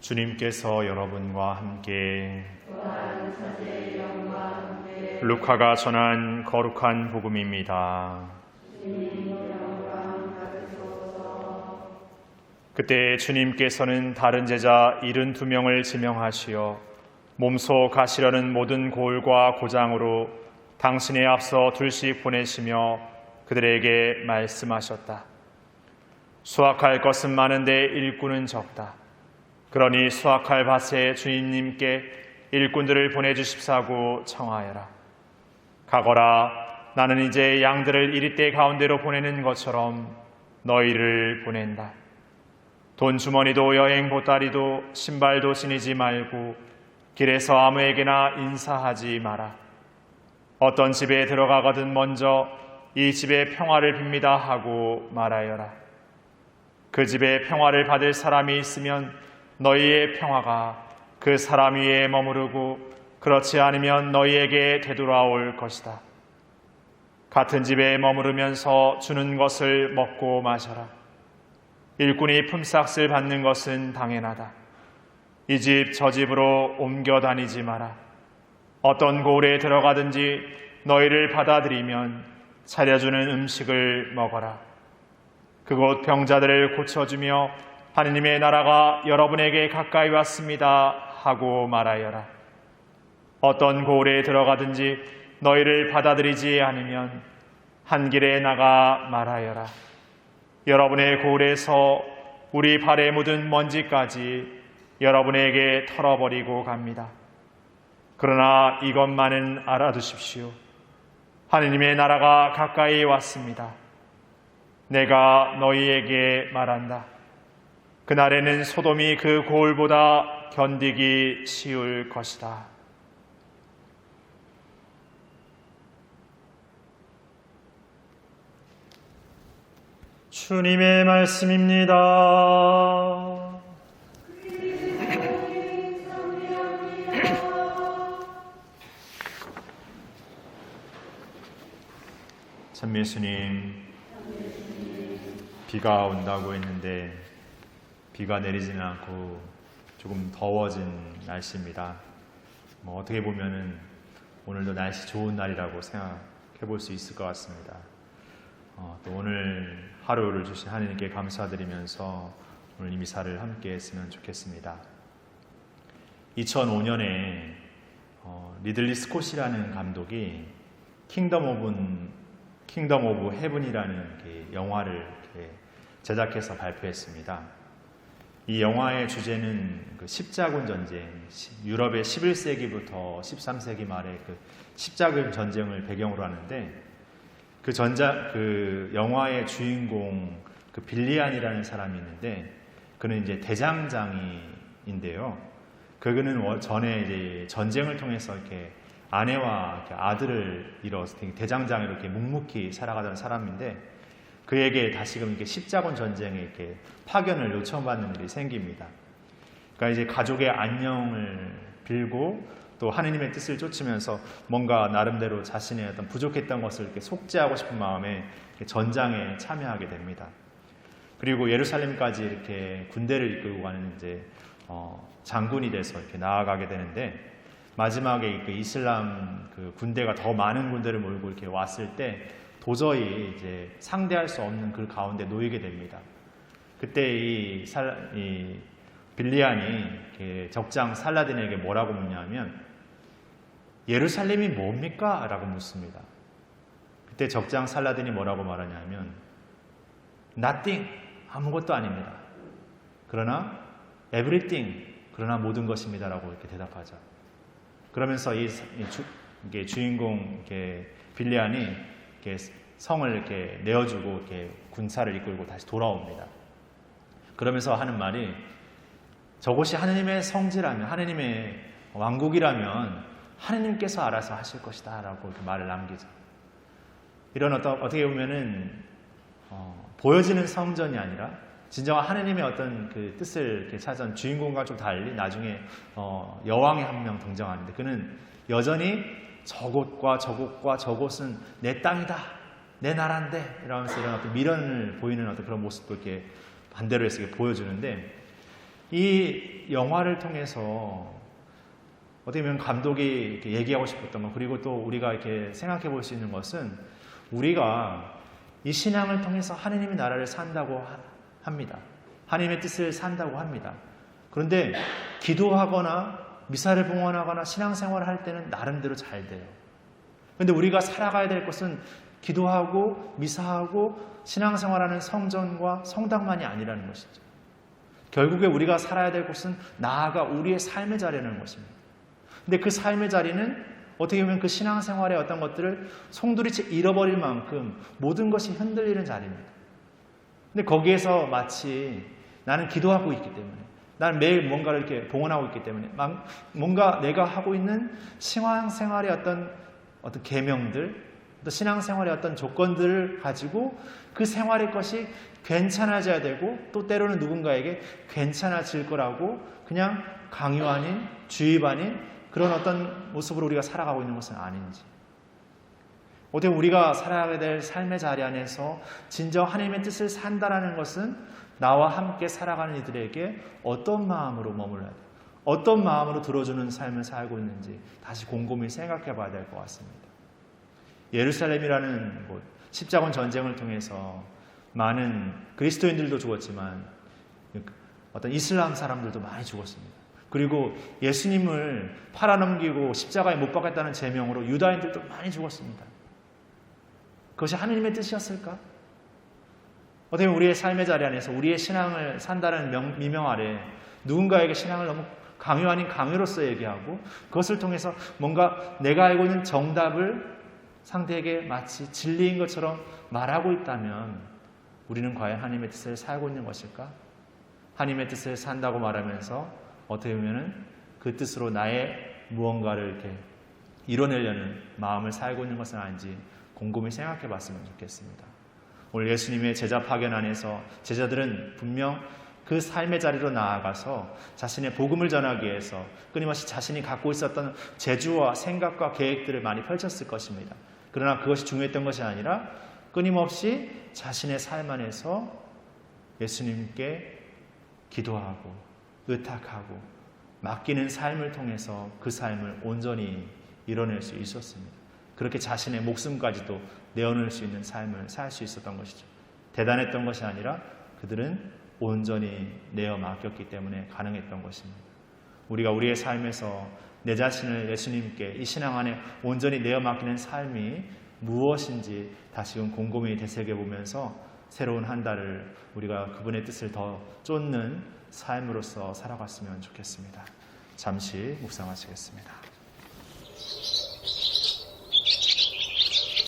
주님께서 여러분과 함께 루카가 전한 거룩한 복음입니다. 그때 주님께서는 다른 제자 72명을 지명하시어 몸소 가시려는 모든 고을과 고장으로 당신의 앞서 둘씩 보내시며 그들에게 말씀하셨다. 수확할 것은 많은데 일꾼은 적다. 그러니 수확할 밭에 주인님께 일꾼들을 보내주십사고 청하여라. 가거라. 나는 이제 양들을 이리때 가운데로 보내는 것처럼 너희를 보낸다. 돈 주머니도 여행 보따리도 신발도 지니지 말고 길에서 아무에게나 인사하지 마라. 어떤 집에 들어가거든 먼저 이 집에 평화를 빕니다 하고 말하여라. 그 집에 평화를 받을 사람이 있으면 너희의 평화가 그 사람 위에 머무르고 그렇지 않으면 너희에게 되돌아올 것이다. 같은 집에 머무르면서 주는 것을 먹고 마셔라. 일꾼이 품삯을 받는 것은 당연하다. 이 집 저 집으로 옮겨 다니지 마라. 어떤 고을에 들어가든지 너희를 받아들이면 차려주는 음식을 먹어라. 그곳 병자들을 고쳐주며 하느님의 나라가 여러분에게 가까이 왔습니다 하고 말하여라. 어떤 고을에 들어가든지 너희를 받아들이지 않으면 한 길에 나가 말하여라. 여러분의 고을에서 우리 발에 묻은 먼지까지 여러분에게 털어버리고 갑니다. 그러나 이것만은 알아두십시오. 하느님의 나라가 가까이 왔습니다. 내가 너희에게 말한다. 그날에는 소돔이 그 고을보다 견디기 쉬울 것이다. 주님의 말씀입니다. 참 예수님, 비가 온다고 했는데 비가 내리지는 않고 조금 더워진 날씨입니다. 뭐 어떻게 보면은 오늘도 날씨 좋은 날이라고 생각해 볼 수 있을 것 같습니다. 어, 또 오늘 하루를 주신 하나님께 감사드리면서 오늘 이 미사를 함께 했으면 좋겠습니다. 2005년에 어, 리들리 스콧이라는 감독이 킹덤 오브 킹덤 오브 헤븐이라는 영화를 이렇게 제작해서 발표했습니다. 이 영화의 주제는 그 십자군 전쟁, 유럽의 11세기부터 13세기 말에 그 십자군 전쟁을 배경으로 하는데 그 전자 그 영화의 주인공 그 빌리안이라는 사람이 있는데 그는 이제 대장장이인데요. 그는 전에 이제 전쟁을 통해서 이렇게 아내와 이렇게 아들을 잃어서 대장장이 이렇게 묵묵히 살아가던 사람인데 그에게 다시금 이렇게 십자군 전쟁에 이렇게 파견을 요청받는 일이 생깁니다. 그러니까 이제 가족의 안녕을 빌고 또 하느님의 뜻을 쫓으면서 뭔가 나름대로 자신의 어떤 부족했던 것을 이렇게 속죄하고 싶은 마음에 전장에 참여하게 됩니다. 그리고 예루살렘까지 이렇게 군대를 이끌고 가는 이제 어, 장군이 돼서 이렇게 나아가게 되는데 마지막에 그 이슬람 그 군대가 더 많은 군대를 몰고 이렇게 왔을 때 도저히 이제 상대할 수 없는 그 가운데 놓이게 됩니다. 그때 이, 살, 이 빌리안이 적장 살라딘에게 뭐라고 묻냐면 예루살렘이 뭡니까? 라고 묻습니다. 그때 적장 살라딘이 뭐라고 말하냐면 nothing 아무것도 아닙니다. 그러나 everything 그러나 모든 것입니다라고 이렇게 대답하죠. 그러면서 이, 주, 이게 주인공 이렇게 빌리안이 이렇게 성을 이렇게 내어주고 이렇게 군사를 이끌고 다시 돌아옵니다. 그러면서 하는 말이 저곳이 하느님의 성지라면 하느님의 왕국이라면 하느님께서 알아서 하실 것이다 라고 이렇게 말을 남기죠. 이런 어떤 어떻게 보면은 어, 보여지는 성전이 아니라 진정한 하느님의 어떤 그 뜻을 이렇게 찾은 주인공과 좀 달리 나중에 어, 여왕이 한 명 등장하는데 그는 여전히 저곳과 저곳과 저곳은 내 땅이다, 내 나라인데 이러면서 이런 어떤 미련을 보이는 어떤 그런 모습도 이렇게 반대로 해서 이렇게 보여주는데 이 영화를 통해서 어떻게 보면 감독이 얘기하고 싶었던 것 그리고 또 우리가 이렇게 생각해 볼 수 있는 것은 우리가 이 신앙을 통해서 하느님의 나라를 산다고 하- 합니다. 하나님의 뜻을 산다고 합니다. 그런데 기도하거나 미사를 봉헌하거나 신앙생활을 할 때는 나름대로 잘 돼요. 그런데 우리가 살아가야 될 것은 기도하고 미사하고 신앙생활하는 성전과 성당만이 아니라는 것이죠. 결국에 우리가 살아야 될 곳은 나아가 우리의 삶의 자리라는 것입니다. 근데 그 삶의 자리는 어떻게 보면 그 신앙생활의 어떤 것들을 송두리째 잃어버릴 만큼 모든 것이 흔들리는 자리입니다. 근데 거기에서 마치 나는 기도하고 있기 때문에 나는 매일 뭔가를 이렇게 봉헌하고 있기 때문에 막 뭔가 내가 하고 있는 신앙생활의 어떤 어떤 계명들 또 신앙생활의 어떤 조건들을 가지고 그 생활의 것이 괜찮아져야 되고 또 때로는 누군가에게 괜찮아질 거라고 그냥 강요 아닌 주입 아닌 그런 어떤 모습으로 우리가 살아가고 있는 것은 아닌지. 어떻게 우리가 살아가게 될 삶의 자리 안에서 진정 하나님의 뜻을 산다라는 것은 나와 함께 살아가는 이들에게 어떤 마음으로 머물러야 돼? 어떤 마음으로 들어주는 삶을 살고 있는지 다시 곰곰이 생각해 봐야 될 것 같습니다. 예루살렘이라는 곳, 십자군 전쟁을 통해서 많은 그리스도인들도 죽었지만 어떤 이슬람 사람들도 많이 죽었습니다. 그리고 예수님을 팔아넘기고 십자가에 못 박았다는 제명으로 유다인들도 많이 죽었습니다. 그것이 하느님의 뜻이었을까? 어떻게 보면 우리의 삶의 자리 안에서 우리의 신앙을 산다는 명, 미명 아래 누군가에게 신앙을 너무 강요 아닌 강요로서 얘기하고 그것을 통해서 뭔가 내가 알고 있는 정답을 상대에게 마치 진리인 것처럼 말하고 있다면 우리는 과연 하나님의 뜻을 살고 있는 것일까? 하나님의 뜻을 산다고 말하면서 어떻게 보면은 그 뜻으로 나의 무언가를 이렇게 이뤄내려는 마음을 살고 있는 것은 아닌지 곰곰이 생각해 봤으면 좋겠습니다. 오늘 예수님의 제자 파견 안에서 제자들은 분명 그 삶의 자리로 나아가서 자신의 복음을 전하기 위해서 끊임없이 자신이 갖고 있었던 재주와 생각과 계획들을 많이 펼쳤을 것입니다. 그러나 그것이 중요했던 것이 아니라 끊임없이 자신의 삶 안에서 예수님께 기도하고 의탁하고 맡기는 삶을 통해서 그 삶을 온전히 이뤄낼 수 있었습니다. 그렇게 자신의 목숨까지도 내어놓을 수 있는 삶을 살 수 있었던 것이죠. 대단했던 것이 아니라 그들은 온전히 내어 맡겼기 때문에 가능했던 것입니다. 우리가 우리의 삶에서 내 자신을 예수님께 이 신앙 안에 온전히 내어 맡기는 삶이 무엇인지 다시금 곰곰이 되새겨 보면서 새로운 한 달을 우리가 그분의 뜻을 더 쫓는 삶으로서 살아갔으면 좋겠습니다. 잠시 묵상하시겠습니다.